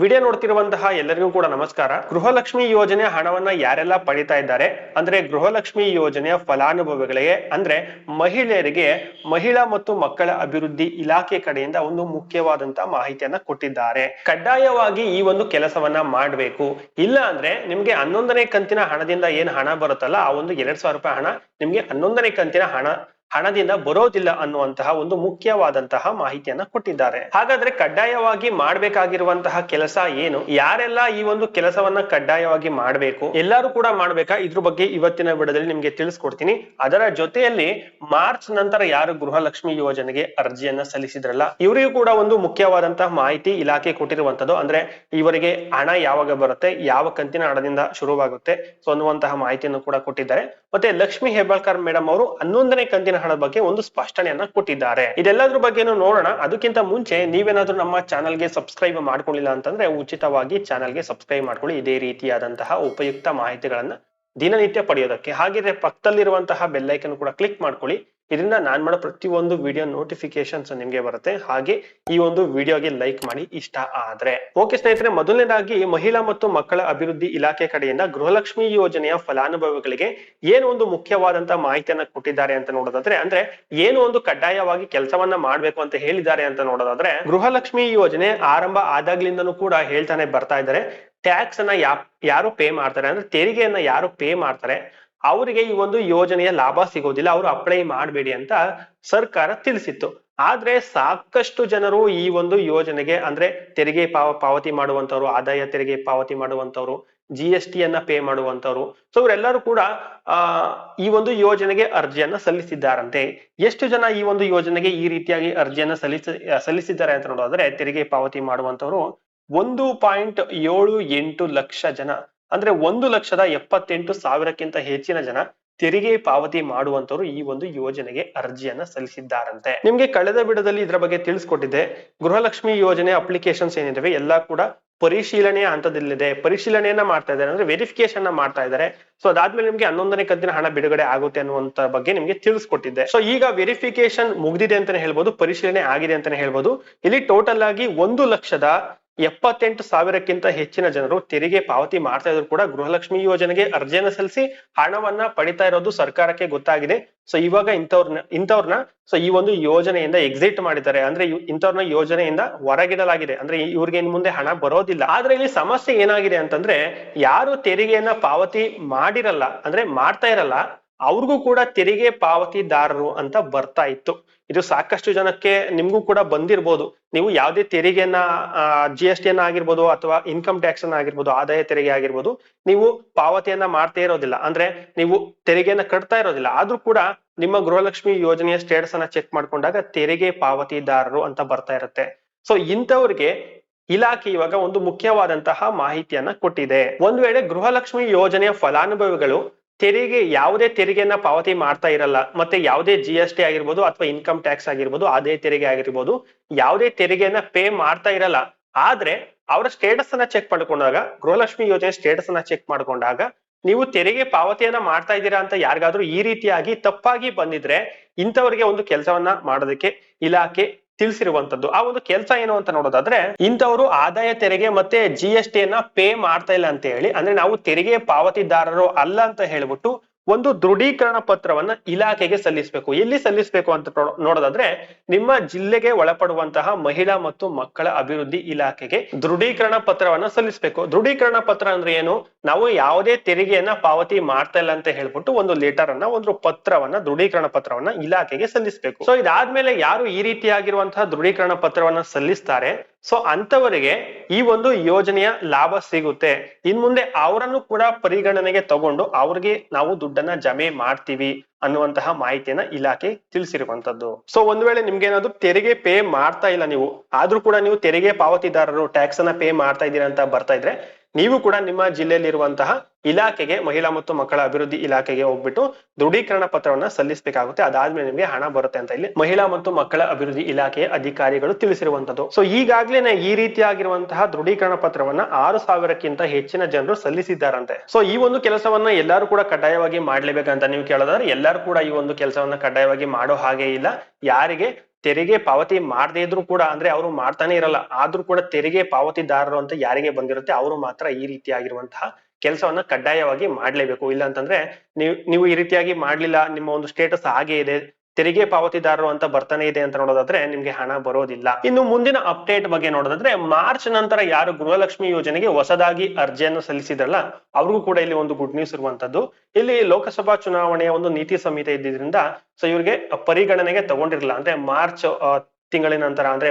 Video ನೋಡ್ತಿರುವಂತಹ ಎಲ್ಲರಿಗೂ ಕೂಡ ನಮಸ್ಕಾರ. ಗೃಹಲಕ್ಷ್ಮಿ ಯೋಜನೆ ಹಣವನ್ನ ಯಾರೆಲ್ಲ ಪಡಿತಾ ಇದ್ದಾರೆ? ಅಂದ್ರೆ ಗೃಹಲಕ್ಷ್ಮಿ ಯೋಜನೆಯ ಫಲಾನುಭವಿಗಳಿಗೆ, ಅಂದ್ರೆ ಮಹಿಳೆಯರಿಗೆ, ಮಹಿಳಾ ಮತ್ತು ಮಕ್ಕಳ ಅಭಿವೃದ್ಧಿ ಇಲಾಖೆ ಕಡೆಯಿಂದ ಒಂದು ಮುಖ್ಯವಾದಂತಹ ಮಾಹಿತಿಯನ್ನ ಕೊಟ್ಟಿದ್ದಾರೆ. ಕಡ್ಡಾಯವಾಗಿ ಈ ಒಂದು ಕೆಲಸವನ್ನ ಮಾಡಬೇಕು. ಇಲ್ಲ ಅಂದ್ರೆ ನಿಮ್ಗೆ ಹನ್ನೊಂದನೇ ಕಂತಿನ ಹಣದಿಂದ ಏನ್ ಹಣ ಬರುತ್ತಲ್ಲ, ಆ ಒಂದು ಎರಡ್ ಸಾವಿರ ರೂಪಾಯಿ ಹಣ ನಿಮ್ಗೆ ಹನ್ನೊಂದನೇ ಕಂತಿನ ಹಣ ಹಣದಿಂದ ಬರೋದಿಲ್ಲ ಅನ್ನುವಂತಹ ಒಂದು ಮುಖ್ಯವಾದಂತಹ ಮಾಹಿತಿಯನ್ನ ಕೊಟ್ಟಿದ್ದಾರೆ. ಹಾಗಾದ್ರೆ ಕಡ್ಡಾಯವಾಗಿ ಮಾಡ್ಬೇಕಾಗಿರುವಂತಹ ಕೆಲಸ ಏನು? ಯಾರೆಲ್ಲ ಈ ಒಂದು ಕೆಲಸವನ್ನ ಕಡ್ಡಾಯವಾಗಿ ಮಾಡಬೇಕು? ಎಲ್ಲರೂ ಕೂಡ ಮಾಡ್ಬೇಕಾ? ಇದ್ರ ಬಗ್ಗೆ ಇವತ್ತಿನ ವಿಡದಲ್ಲಿ ನಿಮ್ಗೆ ತಿಳಿಸ್ಕೊಡ್ತೀನಿ. ಅದರ ಜೊತೆಯಲ್ಲಿ ಮಾರ್ಚ್ ನಂತರ ಯಾರು ಗೃಹಲಕ್ಷ್ಮಿ ಯೋಜನೆಗೆ ಅರ್ಜಿಯನ್ನ ಸಲ್ಲಿಸಿದ್ರಲ್ಲ, ಇವರಿಗೂ ಕೂಡ ಒಂದು ಮುಖ್ಯವಾದಂತಹ ಮಾಹಿತಿ ಇಲಾಖೆ ಕೊಟ್ಟಿರುವಂತದ್ದು ಅಂದ್ರೆ ಇವರಿಗೆ ಹಣ ಯಾವಾಗ ಬರುತ್ತೆ, ಯಾವ ಕಂತಿನ ಹಣದಿಂದ ಶುರುವಾಗುತ್ತೆ ಸೊ ಅನ್ನುವಂತಹ ಮಾಹಿತಿಯನ್ನು ಕೂಡ ಕೊಟ್ಟಿದ್ದಾರೆ. ಮತ್ತೆ ಲಕ್ಷ್ಮಿ ಹೆಬ್ಬಾಳ್ಕರ್ ಮೇಡಮ್ ಅವರು ಹನ್ನೊಂದನೇ ಕಂತಿನ ಹಣದ ಬಗ್ಗೆ ಒಂದು ಸ್ಪಷ್ಟನೆಯನ್ನ ಕೊಟ್ಟಿದ್ದಾರೆ. ಇದೆಲ್ಲದ್ರ ಬಗ್ಗೆನೂ ನೋಡೋಣ. ಅದಕ್ಕಿಂತ ಮುಂಚೆ ನೀವೇನಾದ್ರೂ ನಮ್ಮ ಚಾನಲ್ಗೆ ಸಬ್ಸ್ಕ್ರೈಬ್ ಮಾಡ್ಕೊಳ್ಳಿಲ್ಲ ಅಂತಂದ್ರೆ ಉಚಿತವಾಗಿ ಚಾನಲ್ಗೆ ಸಬ್ಸ್ಕ್ರೈಬ್ ಮಾಡ್ಕೊಳ್ಳಿ. ಇದೇ ರೀತಿಯಾದಂತಹ ಉಪಯುಕ್ತ ಮಾಹಿತಿಗಳನ್ನ ದಿನನಿತ್ಯ ಪಡೆಯೋದಕ್ಕೆ. ಹಾಗಿದ್ರೆ ಪಕ್ಕದಲ್ಲಿರುವಂತಹ ಬೆಲ್ಲೈಕನ್ ಕೂಡ ಕ್ಲಿಕ್ ಮಾಡ್ಕೊಳ್ಳಿ. ಇದರಿಂದ ನಾನು ಮಾಡೋ ಪ್ರತಿಯೊಂದು ವಿಡಿಯೋ ನೋಟಿಫಿಕೇಶನ್ಸ್ ನಿಮಗೆ ಬರುತ್ತೆ. ಹಾಗೆ ಈ ಒಂದು ವಿಡಿಯೋಗೆ ಲೈಕ್ ಮಾಡಿ ಇಷ್ಟ ಆದ್ರೆ. ಓಕೆ ಸ್ನೇಹಿತರೆ, ಮೊದಲನೇದಾಗಿ ಮಹಿಳಾ ಮತ್ತು ಮಕ್ಕಳ ಅಭಿವೃದ್ಧಿ ಇಲಾಖೆ ಕಡೆಯಿಂದ ಗೃಹಲಕ್ಷ್ಮಿ ಯೋಜನೆಯ ಫಲಾನುಭವಿಗಳಿಗೆ ಏನು ಒಂದು ಮುಖ್ಯವಾದಂತಹ ಮಾಹಿತಿಯನ್ನ ಕೊಟ್ಟಿದ್ದಾರೆ ಅಂತ ನೋಡೋದಾದ್ರೆ, ಅಂದ್ರೆ ಏನು ಒಂದು ಕಡ್ಡಾಯವಾಗಿ ಕೆಲಸವನ್ನ ಮಾಡ್ಬೇಕು ಅಂತ ಹೇಳಿದ್ದಾರೆ ಅಂತ ನೋಡೋದಾದ್ರೆ, ಗೃಹಲಕ್ಷ್ಮಿ ಯೋಜನೆ ಆರಂಭ ಆದಾಗ್ಲಿಂದನೂ ಕೂಡ ಹೇಳ್ತಾನೆ ಬರ್ತಾ ಇದ್ದಾರೆ. ಟ್ಯಾಕ್ಸ್ ಅನ್ನ ಯಾರು ಪೇ ಮಾಡ್ತಾರೆ, ಅಂದ್ರೆ ತೆರಿಗೆಯನ್ನ ಯಾರು ಪೇ ಮಾಡ್ತಾರೆ ಅವರಿಗೆ ಈ ಒಂದು ಯೋಜನೆಯ ಲಾಭ ಸಿಗೋದಿಲ್ಲ, ಅವರು ಅಪ್ಲೈ ಮಾಡಬೇಡಿ ಅಂತ ಸರ್ಕಾರ ತಿಳಿಸಿತ್ತು. ಆದ್ರೆ ಸಾಕಷ್ಟು ಜನರು ಈ ಒಂದು ಯೋಜನೆಗೆ ಅಂದ್ರೆ ತೆರಿಗೆ ಪಾವ, ಪಾವತಿ ಮಾಡುವಂತವ್ರು ಆದಾಯ ತೆರಿಗೆ ಪಾವತಿ ಮಾಡುವಂತವ್ರು ಜಿ ಎಸ್ ಟಿ ಅನ್ನ ಪೇ ಮಾಡುವಂತವ್ರು ಸೊ ಇವರೆಲ್ಲರೂ ಕೂಡ, ಆ, ಈ ಒಂದು ಯೋಜನೆಗೆ ಅರ್ಜಿಯನ್ನ ಸಲ್ಲಿಸಿದ್ದಾರಂತೆ. ಎಷ್ಟು ಜನ ಈ ಒಂದು ಯೋಜನೆಗೆ ಈ ರೀತಿಯಾಗಿ ಅರ್ಜಿಯನ್ನ ಸಲ್ಲಿಸ, ಸಲ್ಲಿಸಿದ್ದಾರೆ ಅಂತ ನೋಡೋದಾದ್ರೆ ತೆರಿಗೆ ಪಾವತಿ ಮಾಡುವಂತವ್ರು ಒಂದು ಪಾಯಿಂಟ್ ಏಳು ಎಂಟು ಲಕ್ಷ ಜನ. ಅಂದ್ರೆ ಒಂದು ಲಕ್ಷದ ಎಪ್ಪತ್ತೆಂಟು ಸಾವಿರಕ್ಕಿಂತ ಹೆಚ್ಚಿನ ಜನ ತೆರಿಗೆ ಪಾವತಿ ಮಾಡುವಂತವರು ಈ ಒಂದು ಯೋಜನೆಗೆ ಅರ್ಜಿಯನ್ನ ಸಲ್ಲಿಸಿದ್ದಾರಂತೆ. ನಿಮ್ಗೆ ಕಳೆದ ಬಿಡದಲ್ಲಿ ಇದರ ಬಗ್ಗೆ ತಿಳಿಸ್ಕೊಟ್ಟಿದ್ದೆ. ಗೃಹಲಕ್ಷ್ಮಿ ಯೋಜನೆ ಅಪ್ಲಿಕೇಶನ್ಸ್ ಏನಿದಾವೆ, ಎಲ್ಲಾ ಕೂಡ ಪರಿಶೀಲನೆಯ ಹಂತದಲ್ಲಿದೆ. ಪರಿಶೀಲನೆಯನ್ನ ಮಾಡ್ತಾ ಇದ್ದಾರೆ. ಅಂದ್ರೆ ವೆರಿಫಿಕೇಶನ್ ಮಾಡ್ತಾ ಇದ್ದಾರೆ. ಸೊ ಅದಾದ್ಮೇಲೆ ನಿಮ್ಗೆ ಹನ್ನೊಂದನೇ ಕಂತಿನ ಹಣ ಬಿಡುಗಡೆ ಆಗುತ್ತೆ ಅನ್ನುವಂತ ಬಗ್ಗೆ ನಿಮ್ಗೆ ತಿಳಿಸ್ಕೊಟ್ಟಿದ್ದೆ. ಸೊ ಈಗ ವೆರಿಫಿಕೇಶನ್ ಮುಗಿದಿದೆ ಅಂತಾನೆ ಹೇಳ್ಬೋದು, ಪರಿಶೀಲನೆ ಆಗಿದೆ ಅಂತಾನೆ ಹೇಳ್ಬೋದು. ಇಲ್ಲಿ ಟೋಟಲ್ ಆಗಿ ಒಂದು ಲಕ್ಷದ ಎಪ್ಪತ್ತೆಂಟು ಸಾವಿರಕ್ಕಿಂತ ಹೆಚ್ಚಿನ ಜನರು ತೆರಿಗೆ ಪಾವತಿ ಮಾಡ್ತಾ ಇದ್ರು ಕೂಡ ಗೃಹಲಕ್ಷ್ಮಿ ಯೋಜನೆಗೆ ಅರ್ಜಿಯನ್ನು ಸಲ್ಲಿಸಿ ಹಣವನ್ನ ಪಡಿತಾ ಇರೋದು ಸರ್ಕಾರಕ್ಕೆ ಗೊತ್ತಾಗಿದೆ. ಸೊ ಇವಾಗ ಇಂಥವ್ರನ್ನ ಇಂಥವ್ರನ್ನ ಸೊ ಈ ಒಂದು ಯೋಜನೆಯಿಂದ ಎಕ್ಸಿಟ್ ಮಾಡಿದ್ದಾರೆ. ಅಂದ್ರೆ ಇಂಥವ್ರನ್ನ ಯೋಜನೆಯಿಂದ ಹೊರಗಿಡಲಾಗಿದೆ. ಅಂದ್ರೆ ಇವ್ರಿಗೆ ಇನ್ ಮುಂದೆ ಹಣ ಬರೋದಿಲ್ಲ. ಆದ್ರೆ ಇಲ್ಲಿ ಸಮಸ್ಯೆ ಏನಾಗಿದೆ ಅಂತಂದ್ರೆ ಯಾರು ತೆರಿಗೆಯನ್ನ ಪಾವತಿ ಮಾಡಿರಲ್ಲ, ಅಂದ್ರೆ ಮಾಡ್ತಾ ಇರಲ್ಲ ಅವ್ರಿಗೂ ಕೂಡ ತೆರಿಗೆ ಪಾವತಿದಾರರು ಅಂತ ಬರ್ತಾ ಇತ್ತು. ಇದು ಸಾಕಷ್ಟು ಜನಕ್ಕೆ ನಿಮ್ಗೂ ಕೂಡ ಬಂದಿರ್ಬೋದು. ನೀವು ಯಾವುದೇ ತೆರಿಗೆನ ಜಿ ಎಸ್ ಟಿ ಅನ್ನ ಆಗಿರ್ಬೋದು ಅಥವಾ ಇನ್ಕಮ್ ಟ್ಯಾಕ್ಸ್ ಅನ್ನ ಆಗಿರ್ಬೋದು, ಆದಾಯ ತೆರಿಗೆ ಆಗಿರ್ಬೋದು, ನೀವು ಪಾವತಿಯನ್ನ ಮಾಡ್ತಾ ಇರೋದಿಲ್ಲ. ಅಂದ್ರೆ ನೀವು ತೆರಿಗೆಯನ್ನ ಕಟ್ತಾ ಇರೋದಿಲ್ಲ. ಆದ್ರೂ ಕೂಡ ನಿಮ್ಮ ಗೃಹಲಕ್ಷ್ಮಿ ಯೋಜನೆಯ ಸ್ಟೇಟಸ್ ಅನ್ನ ಚೆಕ್ ಮಾಡ್ಕೊಂಡಾಗ ತೆರಿಗೆ ಪಾವತಿದಾರರು ಅಂತ ಬರ್ತಾ ಇರುತ್ತೆ. ಸೊ ಇಂಥವ್ರಿಗೆ ಇಲಾಖೆ ಇವಾಗ ಒಂದು ಮುಖ್ಯವಾದಂತಹ ಮಾಹಿತಿಯನ್ನ ಕೊಟ್ಟಿದೆ. ಒಂದು ವೇಳೆ ಗೃಹಲಕ್ಷ್ಮಿ ಯೋಜನೆಯ ಫಲಾನುಭವಿಗಳು ತೆರಿಗೆ, ಯಾವುದೇ ತೆರಿಗೆಯನ್ನ ಪಾವತಿ ಮಾಡ್ತಾ ಇರಲ್ಲ, ಮತ್ತೆ ಯಾವುದೇ ಜಿ ಎಸ್ ಟಿ ಆಗಿರ್ಬೋದು ಅಥವಾ ಇನ್ಕಮ್ ಟ್ಯಾಕ್ಸ್ ಆಗಿರ್ಬೋದು ಆದಾಯ ತೆರಿಗೆ ಆಗಿರ್ಬೋದು, ಯಾವುದೇ ತೆರಿಗೆಯನ್ನ ಪೇ ಮಾಡ್ತಾ ಇರಲ್ಲ, ಆದ್ರೆ ಅವರ ಸ್ಟೇಟಸ್ ಅನ್ನ ಚೆಕ್ ಮಾಡ್ಕೊಂಡಾಗ, ಗೃಹಲಕ್ಷ್ಮಿ ಯೋಜನೆ ಸ್ಟೇಟಸ್ ಅನ್ನ ಚೆಕ್ ಮಾಡ್ಕೊಂಡಾಗ, ನೀವು ತೆರಿಗೆ ಪಾವತಿಯನ್ನ ಮಾಡ್ತಾ ಇದ್ದೀರಾ ಅಂತ ಯಾರಿಗಾದ್ರೂ ಈ ರೀತಿಯಾಗಿ ತಪ್ಪಾಗಿ ಬಂದಿದ್ರೆ ಇಂಥವರಿಗೆ ಒಂದು ಕೆಲಸವನ್ನ ಮಾಡೋದಕ್ಕೆ ಇಲಾಖೆ ತಿಳಿಸಿರುವಂತದ್ದು. ಆ ಒಂದು ಕೆಲಸ ಏನು ಅಂತ ನೋಡೋದಾದ್ರೆ, ಇಂಥವರು ಆದಾಯ ತೆರಿಗೆ ಮತ್ತೆ ಜಿ ಟಿ ಯನ್ನ ಪೇ ಮಾಡ್ತಾ ಇಲ್ಲ ಅಂತ ಹೇಳಿ, ಅಂದ್ರೆ ನಾವು ತೆರಿಗೆ ಪಾವತಿದಾರರು ಅಲ್ಲ ಅಂತ ಹೇಳ್ಬಿಟ್ಟು ಒಂದು ದೃಢೀಕರಣ ಪತ್ರವನ್ನ ಇಲಾಖೆಗೆ ಸಲ್ಲಿಸಬೇಕು. ಎಲ್ಲಿ ಸಲ್ಲಿಸಬೇಕು ಅಂತ ನೋಡೋದಾದ್ರೆ ನಿಮ್ಮ ಜಿಲ್ಲೆಗೆ ಒಳಪಡುವಂತಹ ಮಹಿಳಾ ಮತ್ತು ಮಕ್ಕಳ ಅಭಿವೃದ್ಧಿ ಇಲಾಖೆಗೆ ದೃಢೀಕರಣ ಪತ್ರವನ್ನ ಸಲ್ಲಿಸಬೇಕು. ದೃಢೀಕರಣ ಪತ್ರ ಅಂದ್ರೆ ಏನು? ನಾವು ಯಾವುದೇ ತೆರಿಗೆಯನ್ನ ಪಾವತಿ ಮಾಡ್ತಾ ಇಲ್ಲ ಅಂತ ಹೇಳ್ಬಿಟ್ಟು ಒಂದು ಲೆಟರ್ ಅನ್ನ, ಒಂದು ಪತ್ರವನ್ನ, ದೃಢೀಕರಣ ಪತ್ರವನ್ನ ಇಲಾಖೆಗೆ ಸಲ್ಲಿಸಬೇಕು. ಸೊ ಇದಾದ್ಮೇಲೆ ಯಾರು ಈ ರೀತಿಯಾಗಿರುವಂತಹ ದೃಢೀಕರಣ ಪತ್ರವನ್ನ ಸಲ್ಲಿಸ್ತಾರೆ? ಸೊ ಅಂತವರಿಗೆ ಈ ಒಂದು ಯೋಜನೆಯ ಲಾಭ ಸಿಗುತ್ತೆ. ಇನ್ ಮುಂದೆ ಅವರನ್ನು ಕೂಡ ಪರಿಗಣನೆಗೆ ತಗೊಂಡು ಅವ್ರಿಗೆ ನಾವು ದುಡ್ಡನ್ನ ಜಮೆ ಮಾಡ್ತೀವಿ ಅನ್ನುವಂತಹ ಮಾಹಿತಿಯನ್ನ ಇಲಾಖೆ ತಿಳಿಸಿರುವಂತದ್ದು ಸೊ ಒಂದ್ ವೇಳೆ ನಿಮ್ಗೆ ಏನಾದ್ರು ತೆರಿಗೆ ಪೇ ಮಾಡ್ತಾ ಇಲ್ಲ ನೀವು, ಆದ್ರೂ ಕೂಡ ನೀವು ತೆರಿಗೆ ಪಾವತಿದಾರರು ಟ್ಯಾಕ್ಸ್ ಅನ್ನ ಪೇ ಮಾಡ್ತಾ ಇದ್ದೀರಾ ಅಂತ ಬರ್ತಾ ಇದ್ರೆ ನೀವು ಕೂಡ ನಿಮ್ಮ ಜಿಲ್ಲೆಯಲ್ಲಿರುವಂತಹ ಇಲಾಖೆಗೆ, ಮಹಿಳಾ ಮತ್ತು ಮಕ್ಕಳ ಅಭಿವೃದ್ಧಿ ಇಲಾಖೆಗೆ ಹೋಗ್ಬಿಟ್ಟು ದೃಢೀಕರಣ ಪತ್ರವನ್ನ ಸಲ್ಲಿಸಬೇಕಾಗುತ್ತೆ. ಅದಾದ್ಮೇಲೆ ನಿಮಗೆ ಹಣ ಬರುತ್ತೆ ಅಂತ ಇಲ್ಲಿ ಮಹಿಳಾ ಮತ್ತು ಮಕ್ಕಳ ಅಭಿವೃದ್ಧಿ ಇಲಾಖೆಯ ಅಧಿಕಾರಿಗಳು ತಿಳಿಸಿರುವಂತದ್ದು ಸೊ ಈಗಾಗ್ಲೇ ಈ ರೀತಿಯಾಗಿರುವಂತಹ ದೃಢೀಕರಣ ಪತ್ರವನ್ನ ಆರು ಸಾವಿರಕ್ಕಿಂತ ಹೆಚ್ಚಿನ ಜನರು ಸಲ್ಲಿಸಿದ್ದಾರಂತೆ. ಸೊ ಈ ಒಂದು ಕೆಲಸವನ್ನ ಎಲ್ಲರೂ ಕೂಡ ಕಡ್ಡಾಯವಾಗಿ ಮಾಡ್ಲೇಬೇಕಂತ ನೀವು ಕೇಳೋದಾದ್ರೆ ಎಲ್ಲರೂ ಕೂಡ ಈ ಒಂದು ಕೆಲಸವನ್ನ ಕಡ್ಡಾಯವಾಗಿ ಮಾಡೋ ಹಾಗೆ ಇಲ್ಲ. ಯಾರಿಗೆ ತೆರಿಗೆ ಪಾವತಿ ಮಾಡದೇ ಇದ್ರು ಕೂಡ ಅಂದ್ರೆ ಅವರು ಮಾಡ್ತಾನೆ ಇರಲ್ಲ. ಆದ್ರೂ ಕೂಡ ತೆರಿಗೆ ಪಾವತಿದಾರರು ಅಂತ ಯಾರಿಗೆ ಬಂದಿರುತ್ತೆ ಅವರು ಮಾತ್ರ ಈ ರೀತಿಯಾಗಿರುವಂತಹ ಕೆಲಸವನ್ನ ಕಡ್ಡಾಯವಾಗಿ ಮಾಡ್ಲೇಬೇಕು. ಇಲ್ಲ ಅಂತಂದ್ರೆ ನೀವು ನೀವು ಈ ರೀತಿಯಾಗಿ ಮಾಡ್ಲಿಲ್ಲ, ನಿಮ್ಮ ಒಂದು ಸ್ಟೇಟಸ್ ಹಾಗೆ ಇದೆ ತೆರಿಗೆ ಪಾವತಿದಾರರು ಅಂತ ಬರ್ತಾನೆ ಇದೆ ಅಂತ ನೋಡೋದಾದ್ರೆ ನಿಮ್ಗೆ ಹಣ ಬರೋದಿಲ್ಲ. ಇನ್ನು ಮುಂದಿನ ಅಪ್ಡೇಟ್ ಬಗ್ಗೆ ನೋಡೋದಾದ್ರೆ ಮಾರ್ಚ್ ನಂತರ ಯಾರು ಗೃಹಲಕ್ಷ್ಮಿ ಯೋಜನೆಗೆ ಹೊಸದಾಗಿ ಅರ್ಜಿಯನ್ನು ಸಲ್ಲಿಸಿದ್ರಲ್ಲ, ಅವ್ರಿಗೂ ಕೂಡ ಇಲ್ಲಿ ಒಂದು ಗುಡ್ ನ್ಯೂಸ್ ಇರುವಂತದ್ದು. ಇಲ್ಲಿ ಲೋಕಸಭಾ ಚುನಾವಣೆಯ ಒಂದು ನೀತಿ ಸಂಹಿತೆ ಇದ್ದಿದ್ರಿಂದ ಸೊ ಇವ್ರಿಗೆ ಪರಿಗಣನೆಗೆ ತಗೊಂಡಿರಲಿಲ್ಲ. ಅಂದ್ರೆ ಮಾರ್ಚ್ ತಿಂಗಳಿನ ನಂತರ, ಅಂದ್ರೆ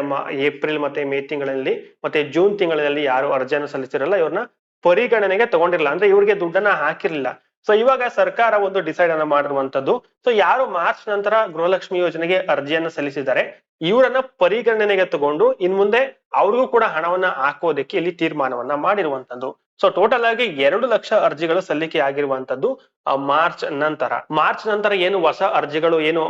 ಏಪ್ರಿಲ್ ಮತ್ತೆ ಮೇ ತಿಂಗಳಲ್ಲಿ ಮತ್ತೆ ಜೂನ್ ತಿಂಗಳಲ್ಲಿ ಯಾರು ಅರ್ಜಿಯನ್ನು ಸಲ್ಲಿಸಿರಲ್ಲ, ಇವ್ರನ್ನ ಪರಿಗಣನೆಗೆ ತಗೊಂಡಿರಲ್ಲ ಅಂದ್ರೆ ಇವ್ರಿಗೆ ದುಡ್ಡನ್ನ ಹಾಕಿರ್ಲಿಲ್ಲ. ಸೊ ಇವಾಗ ಸರ್ಕಾರ ಒಂದು ಡಿಸೈಡ್ ಅನ್ನ ಮಾಡಿರುವಂತದ್ದು ಸೊ ಯಾರು ಮಾರ್ಚ್ ನಂತರ ಗೃಹಲಕ್ಷ್ಮಿ ಯೋಜನೆಗೆ ಅರ್ಜಿಯನ್ನ ಸಲ್ಲಿಸಿದ್ದಾರೆ, ಇವರನ್ನ ಪರಿಗಣನೆಗೆ ತಗೊಂಡು ಇನ್ ಮುಂದೆ ಅವ್ರಿಗೂ ಕೂಡ ಹಣವನ್ನ ಹಾಕೋದಕ್ಕೆ ಇಲ್ಲಿ ತೀರ್ಮಾನವನ್ನ ಮಾಡಿರುವಂತದ್ದು ಸೊ ಟೋಟಲ್ ಆಗಿ ಎರಡು ಲಕ್ಷ ಅರ್ಜಿಗಳು ಸಲ್ಲಿಕೆ ಆಗಿರುವಂತದ್ದು ಮಾರ್ಚ್ ನಂತರ. ಮಾರ್ಚ್ ನಂತರ ಏನು ಹೊಸ ಅರ್ಜಿಗಳು, ಏನು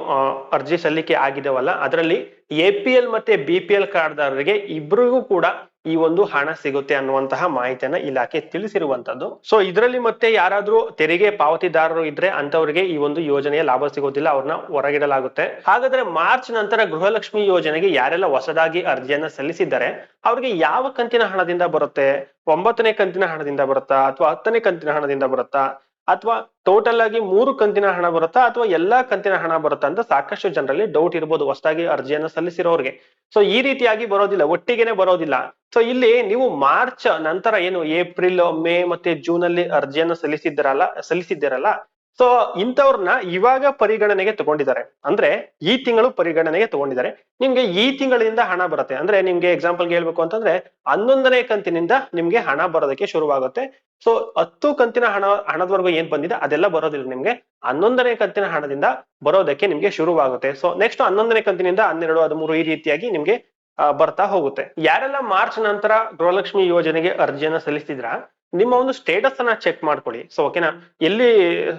ಅರ್ಜಿ ಸಲ್ಲಿಕೆ ಆಗಿದೆವಲ್ಲ, ಅದರಲ್ಲಿ ಎ ಮತ್ತೆ ಬಿ ಪಿ ಎಲ್ ಕಾರ್ಡ್ದಾರರಿಗೆ ಇಬ್ರಿಗೂ ಕೂಡ ಈ ಒಂದು ಹಣ ಸಿಗುತ್ತೆ ಅನ್ನುವಂತಹ ಮಾಹಿತಿಯನ್ನ ಇಲಾಖೆ ತಿಳಿಸಿರುವಂತದ್ದು. ಸೊ ಇದರಲ್ಲಿ ಮತ್ತೆ ಯಾರಾದ್ರೂ ತೆರಿಗೆ ಪಾವತಿದಾರರು ಇದ್ರೆ ಅಂತವರಿಗೆ ಈ ಒಂದು ಯೋಜನೆಯ ಲಾಭ ಸಿಗೋದಿಲ್ಲ, ಅವ್ರನ್ನ ಹೊರಗಿಡಲಾಗುತ್ತೆ. ಹಾಗಾದ್ರೆ ಮಾರ್ಚ್ ನಂತರ ಗೃಹಲಕ್ಷ್ಮಿ ಯೋಜನೆಗೆ ಯಾರೆಲ್ಲ ಹೊಸದಾಗಿ ಅರ್ಜಿಯನ್ನ ಸಲ್ಲಿಸಿದ್ದಾರೆ, ಅವ್ರಿಗೆ ಯಾವ ಕಂತಿನ ಹಣದಿಂದ ಬರುತ್ತೆ? ಒಂಬತ್ತನೇ ಕಂತಿನ ಹಣದಿಂದ ಬರುತ್ತಾ ಅಥವಾ ಹತ್ತನೇ ಕಂತಿನ ಹಣದಿಂದ ಬರುತ್ತಾ? ಅಥವಾ ಟೋಟಲ್ ಆಗಿ ಮೂರು ಕಂತಿನ ಹಣ ಬರುತ್ತಾ ಅಥವಾ ಎಲ್ಲಾ ಕಂತಿನ ಹಣ ಬರುತ್ತಾ ಅಂತ ಸಾಕಷ್ಟು ಜನರಲ್ಲಿ ಡೌಟ್ ಇರ್ಬೋದು, ಹೊಸದಾಗಿ ಅರ್ಜಿಯನ್ನು ಸಲ್ಲಿಸಿರೋರಿಗೆ. ಸೊ ಈ ರೀತಿಯಾಗಿ ಬರೋದಿಲ್ಲ, ಒಟ್ಟಿಗೆನೆ ಬರೋದಿಲ್ಲ. ಸೊ ಇಲ್ಲಿ ನೀವು ಮಾರ್ಚ್ ನಂತರ ಏನು, ಏಪ್ರಿಲ್, ಮೇ ಮತ್ತೆ ಜೂನ್ ಅಲ್ಲಿ ಅರ್ಜಿಯನ್ನು ಸಲ್ಲಿಸಿದ್ದೀರಲ್ಲ ಸಲ್ಲಿಸಿದ್ದೀರಲ್ಲ ಸೊ ಇಂಥವ್ರನ್ನ ಇವಾಗ ಪರಿಗಣನೆಗೆ ತಗೊಂಡಿದ್ದಾರೆ. ಅಂದ್ರೆ ಈ ತಿಂಗಳು ಪರಿಗಣನೆಗೆ ತಗೊಂಡಿದ್ದಾರೆ. ನಿಮ್ಗೆ ಈ ತಿಂಗಳಿಂದ ಹಣ ಬರುತ್ತೆ. ಅಂದ್ರೆ ನಿಮ್ಗೆ ಎಕ್ಸಾಂಪಲ್ಗೆ ಹೇಳ್ಬೇಕು ಅಂತಂದ್ರೆ ಹನ್ನೊಂದನೇ ಕಂತಿನಿಂದ ನಿಮ್ಗೆ ಹಣ ಬರೋದಕ್ಕೆ ಶುರುವಾಗುತ್ತೆ. ಸೊ ಹತ್ತು ಕಂತಿನ ಹಣ, ಹಣದವರೆಗೂ ಏನ್ ಬಂದಿದೆ? ಅದೆಲ್ಲ ಬರೋದಿಲ್ಲ ನಿಮ್ಗೆ. ಹನ್ನೊಂದನೇ ಕಂತಿನ ಹಣದಿಂದ ಬರೋದಕ್ಕೆ ನಿಮ್ಗೆ ಶುರುವಾಗುತ್ತೆ. ಸೊ ನೆಕ್ಸ್ಟ್ ಹನ್ನೊಂದನೇ ಕಂತಿನಿಂದ ಹನ್ನೆರಡು, ಹದಿಮೂರು ಈ ರೀತಿಯಾಗಿ ನಿಮ್ಗೆ ಬರ್ತಾ ಹೋಗುತ್ತೆ. ಯಾರೆಲ್ಲ ಮಾರ್ಚ್ ನಂತರ ಗೃಹಲಕ್ಷ್ಮಿ ಯೋಜನೆಗೆ ಅರ್ಜಿಯನ್ನ ಸಲ್ಲಿಸಿದ್ರ ನಿಮ್ಮ ಒಂದು ಸ್ಟೇಟಸ್ ಅನ್ನ ಚೆಕ್ ಮಾಡ್ಕೊಳ್ಳಿ. ಸೊ ಓಕೆನಾ ಎಲ್ಲಿ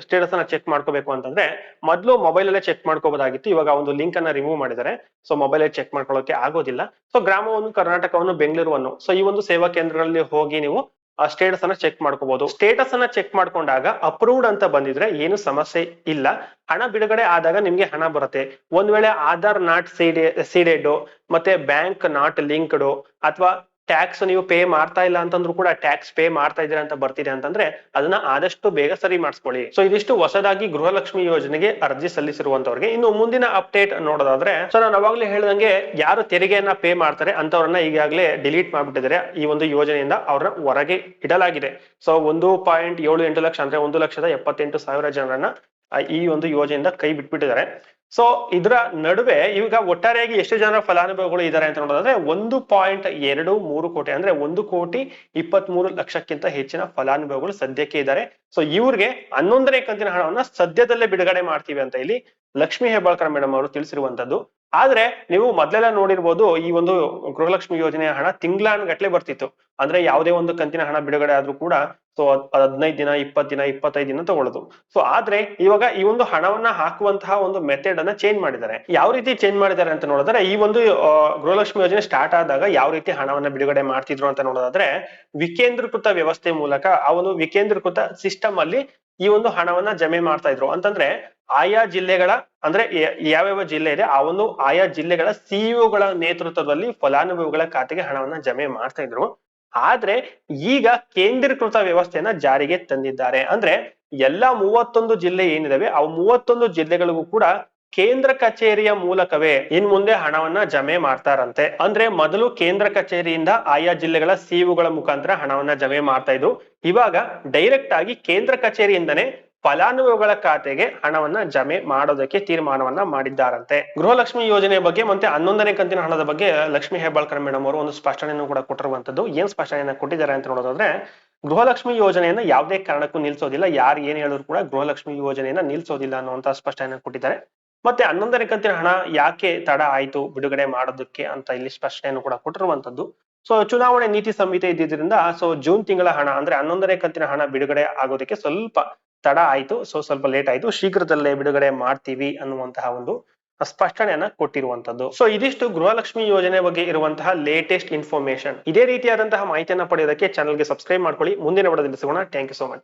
ಸ್ಟೇಟಸ್ ಅನ್ನ ಚೆಕ್ ಮಾಡ್ಕೋಬೇಕು ಅಂತಂದ್ರೆ, ಮೊದಲು ಮೊಬೈಲ್ ಅಲ್ಲೇ ಚೆಕ್ ಮಾಡ್ಕೋಬಹುದಾಗಿತ್ತು ಇವಾಗ ಒಂದು ಲಿಂಕ್ ಅನ್ನ ರಿಮೂವ್ ಮಾಡಿದ್ದಾರೆ. ಸೊ ಮೊಬೈಲ್ ಅಲ್ಲಿ ಚೆಕ್ ಮಾಡ್ಕೊಳ್ಳೋಕೆ ಆಗೋದಿಲ್ಲ. ಸೊ ಗ್ರಾಮವನ್ನು, ಕರ್ನಾಟಕವನ್ನು ಬೆಂಗಳೂರನ್ನು ಸೊ ಈ ಒಂದು ಸೇವಾ ಕೇಂದ್ರಗಳಲ್ಲಿ ಹೋಗಿ ನೀವು ಆ ಸ್ಟೇಟಸ್ ಅನ್ನ ಚೆಕ್ ಮಾಡ್ಕೋಬಹುದು ಸ್ಟೇಟಸ್ ಅನ್ನ ಚೆಕ್ ಮಾಡ್ಕೊಂಡಾಗ ಅಪ್ರೂವ್ಡ್ ಅಂತ ಬಂದಿದ್ರೆ ಏನು ಸಮಸ್ಯೆ ಇಲ್ಲ. ಹಣ ಬಿಡುಗಡೆ ಆದಾಗ ನಿಮ್ಗೆ ಹಣ ಬರುತ್ತೆ. ಒಂದ್ ವೇಳೆ ಆಧಾರ್ ನಾಟ್ ಸೀಡೆ ಸೀಡೆಡ್ ಮತ್ತೆ ಬ್ಯಾಂಕ್ ನಾಟ್ ಲಿಂಕ್ಡ್, ಅಥವಾ ಟ್ಯಾಕ್ಸ್ ನೀವು ಪೇ ಮಾಡ್ತಾ ಇಲ್ಲ ಅಂತಂದ್ರು ಕೂಡ ಟ್ಯಾಕ್ಸ್ ಪೇ ಮಾಡ್ತಾ ಇದ್ದೀರಾ ಅಂತ ಬರ್ತಿದೆ ಅಂತಂದ್ರೆ ಅದನ್ನ ಆದಷ್ಟು ಬೇಗ ಸರಿ ಮಾಡಿಸ್ಕೊಳ್ಳಿ. ಸೊ ಇದಿಷ್ಟು ಹೊಸದಾಗಿ ಗೃಹಲಕ್ಷ್ಮಿ ಯೋಜನೆಗೆ ಅರ್ಜಿ ಸಲ್ಲಿಸಿರುವಂತವ್ರಿಗೆ ಇನ್ನು ಮುಂದಿನ ಅಪ್ಡೇಟ್ ನೋಡೋದಾದ್ರೆ ಸೊ ನಾನು ಅವಾಗ್ಲೇ ಹೇಳ್ದಂಗೆ ಯಾರು ತೆರಿಗೆಯನ್ನ ಪೇ ಮಾಡ್ತಾರೆ ಅಂತವ್ರನ್ನ ಈಗಾಗಲೇ ಡಿಲೀಟ್ ಮಾಡ್ಬಿಟ್ಟಿದ್ದಾರೆ ಈ ಒಂದು ಯೋಜನೆಯಿಂದ ಅವ್ರನ್ನ ಹೊರಗೆ ಇಡಲಾಗಿದೆ. ಸೊ ಒಂದು ಪಾಯಿಂಟ್ ಏಳು ಎಂಟು ಲಕ್ಷ ಅಂದ್ರೆ ಒಂದು ಲಕ್ಷದ ಎಪ್ಪತ್ತೆಂಟು ಸಾವಿರ ಜನರನ್ನ ಈ ಒಂದು ಯೋಜನೆಯಿಂದ ಕೈ ಬಿಟ್ಬಿಟ್ಟಿದ್ದಾರೆ. ಸೊ ಇದರ ನಡುವೆ ಈಗ ಒಟ್ಟಾರೆಯಾಗಿ ಎಷ್ಟು ಜನ ಫಲಾನುಭವಿಗಳು ಇದ್ದಾರೆ ಅಂತ ನೋಡೋದಾದ್ರೆ, ಒಂದು ಪಾಯಿಂಟ್ ಎರಡು ಮೂರು ಕೋಟಿ, ಅಂದ್ರೆ ಒಂದು ಕೋಟಿ ಇಪ್ಪತ್ತ್ ಮೂರು ಲಕ್ಷಕ್ಕಿಂತ ಹೆಚ್ಚಿನ ಫಲಾನುಭವಿಗಳು ಸದ್ಯಕ್ಕೆ ಇದ್ದಾರೆ. ಸೊ ಇವ್ರಿಗೆ ಹನ್ನೊಂದನೇ ಕಂತಿನ ಹಣವನ್ನ ಸದ್ಯದಲ್ಲೇ ಬಿಡುಗಡೆ ಮಾಡ್ತೀವಿ ಅಂತ ಇಲ್ಲಿ ಲಕ್ಷ್ಮೀ ಹೆಬ್ಬಾಳ್ಕರ್ ಮೇಡಮ್ ಅವರು ತಿಳಿಸಿರುವಂತದ್ದು ಆದ್ರೆ ನೀವು ಮೊದ್ಲೆಲ್ಲ ನೋಡಿರ್ಬೋದು ಈ ಒಂದು ಗೃಹಲಕ್ಷ್ಮಿ ಯೋಜನೆಯ ಹಣ ತಿಂಗಳಾನ್ಗಟ್ಲೆ ಬರ್ತಿತ್ತು. ಅಂದ್ರೆ ಯಾವುದೇ ಒಂದು ಕಂತಿನ ಹಣ ಬಿಡುಗಡೆ ಆದ್ರೂ ಕೂಡ ಸೊ ಹದಿನೈದು ದಿನ, ಇಪ್ಪತ್ತು ದಿನ, ಇಪ್ಪತ್ತೈದು ದಿನ ತಗೊಳ್ಳೋದು. ಸೊ ಆದ್ರೆ ಇವಾಗ ಈ ಒಂದು ಹಣವನ್ನ ಹಾಕುವಂತಹ ಒಂದು ಮೆಥಡ್ ಅನ್ನ ಚೇಂಜ್ ಮಾಡಿದ್ದಾರೆ. ಯಾವ ರೀತಿ ಚೇಂಜ್ ಮಾಡಿದ್ದಾರೆ ಅಂತ ನೋಡಿದ್ರೆ ಈ ಒಂದು ಗೃಹಲಕ್ಷ್ಮಿ ಯೋಜನೆ ಸ್ಟಾರ್ಟ್ ಆದಾಗ ಯಾವ ರೀತಿ ಹಣವನ್ನ ಬಿಡುಗಡೆ ಮಾಡ್ತಿದ್ರು ಅಂತ ನೋಡೋದಾದ್ರೆ ವಿಕೇಂದ್ರೀಕೃತ ವ್ಯವಸ್ಥೆ ಮೂಲಕ ಆ ಒಂದು ವಿಕೇಂದ್ರೀಕೃತ ಸಿಸ್ಟಮ್ ಅಲ್ಲಿ ಈ ಒಂದು ಹಣವನ್ನ ಜಮೆ ಮಾಡ್ತಾ ಇದ್ರು. ಅಂತಂದ್ರೆ ಆಯಾ ಜಿಲ್ಲೆಗಳ ಅಂದ್ರೆ ಯಾವ್ಯಾವ ಜಿಲ್ಲೆ ಇದೆ, ಆ ಒಂದು ಆಯಾ ಜಿಲ್ಲೆಗಳ ಸಿಇಒಗಳ ನೇತೃತ್ವದಲ್ಲಿ ಫಲಾನುಭವಿಗಳ ಖಾತೆಗೆ ಹಣವನ್ನ ಜಮೆ ಮಾಡ್ತಾ ಇದ್ರು. ಆದ್ರೆ ಈಗ ಕೇಂದ್ರೀಕೃತ ವ್ಯವಸ್ಥೆಯನ್ನ ಜಾರಿಗೆ ತಂದಿದ್ದಾರೆ. ಅಂದ್ರೆ ಎಲ್ಲಾ ಮೂವತ್ತೊಂದು ಜಿಲ್ಲೆ ಏನಿದಾವೆ, ಆ ಮೂವತ್ತೊಂದು ಜಿಲ್ಲೆಗಳಿಗೂ ಕೂಡ ಕೇಂದ್ರ ಕಚೇರಿಯ ಮೂಲಕವೇ ಇನ್ ಮುಂದೆ ಹಣವನ್ನ ಜಮೆ ಮಾಡ್ತಾರಂತೆ. ಅಂದ್ರೆ ಮೊದಲು ಕೇಂದ್ರ ಕಚೇರಿಯಿಂದ ಆಯಾ ಜಿಲ್ಲೆಗಳ ಸಿಇಒಗಳ ಮುಖಾಂತರ ಹಣವನ್ನ ಜಮೆ ಮಾಡ್ತಾ ಇದ್ರು. ಇವಾಗ ಡೈರೆಕ್ಟ್ ಆಗಿ ಕೇಂದ್ರ ಕಚೇರಿಯಿಂದನೇ ಫಲಾನುಭವಿಗಳ ಖಾತೆಗೆ ಹಣವನ್ನ ಜಮೆ ಮಾಡೋದಕ್ಕೆ ತೀರ್ಮಾನವನ್ನ ಮಾಡಿದ್ದಾರಂತೆ. ಗೃಹಲಕ್ಷ್ಮಿ ಯೋಜನೆ ಬಗ್ಗೆ ಮತ್ತೆ ಹನ್ನೊಂದನೇ ಕಂತಿನ ಹಣದ ಬಗ್ಗೆ ಲಕ್ಷ್ಮಿ ಹೆಬ್ಬಾಳ್ಕರ್ ಮೇಡಮ್ ಅವರು ಒಂದು ಸ್ಪಷ್ಟನೆಯನ್ನು ಕೂಡ ಕೊಟ್ಟಿರುವಂತದ್ದು. ಏನ್ ಸ್ಪಷ್ಟನೆಯನ್ನ ಕೊಟ್ಟಿದ್ದಾರೆ ಅಂತ ನೋಡೋದಾದ್ರೆ, ಗೃಹಲಕ್ಷ್ಮಿ ಯೋಜನೆಯನ್ನ ಯಾವುದೇ ಕಾರಣಕ್ಕೂ ನಿಲ್ಸೋದಿಲ್ಲ. ಯಾರು ಏನ್ ಹೇಳಿದ್ರು ಕೂಡ ಗೃಹಲಕ್ಷ್ಮಿ ಯೋಜನೆಯನ್ನ ನಿಲ್ಸೋದಿಲ್ಲ ಅನ್ನುವಂತ ಸ್ಪಷ್ಟನೆಯನ್ನು ಕೊಟ್ಟಿದ್ದಾರೆ. ಮತ್ತೆ ಹನ್ನೊಂದನೇ ಕಂತಿನ ಹಣ ಯಾಕೆ ತಡ ಆಯ್ತು ಬಿಡುಗಡೆ ಮಾಡೋದಕ್ಕೆ ಅಂತ ಇಲ್ಲಿ ಸ್ಪಷ್ಟನೆಯನ್ನು ಕೂಡ ಕೊಟ್ಟಿರುವಂತದ್ದು. ಸೊ ಚುನಾವಣೆ ನೀತಿ ಸಂಹಿತೆ ಇದ್ದಿದ್ರಿಂದ ಸೊ ಜೂನ್ ತಿಂಗಳ ಹಣ ಅಂದ್ರೆ ಹನ್ನೊಂದನೇ ಕಂತಿನ ಹಣ ಬಿಡುಗಡೆ ಆಗೋದಕ್ಕೆ ಸ್ವಲ್ಪ ತಡ ಆಯ್ತು ಸೊ ಸ್ವಲ್ಪ ಲೇಟ್ ಆಯ್ತು, ಶೀಘ್ರದಲ್ಲೇ ಬಿಡುಗಡೆ ಮಾಡ್ತೀವಿ ಅನ್ನುವಂತಹ ಒಂದು ಸ್ಪಷ್ಟನೆಯನ್ನ ಕೊಟ್ಟಿರುವಂತದ್ದು. ಸೊ ಇದಿಷ್ಟು ಗೃಹಲಕ್ಷ್ಮಿ ಯೋಜನೆ ಬಗ್ಗೆ ಇರುವಂತಹ ಲೇಟೆಸ್ಟ್ ಇನ್ಫಾರ್ಮೇಶನ್ ಇದೇ ರೀತಿಯಾದಂತಹ ಮಾಹಿತಿಯನ್ನ ಪಡೆಯೋದಕ್ಕೆ ಚಾನಲ್ಗೆ ಸಬ್ಸ್ಕ್ರೈಬ್ ಮಾಡ್ಕೊಳ್ಳಿ. ಮುಂದಿನ ವಿಡಿಯೋದಲ್ಲಿ ಸಿಗೋಣ. Thank you so much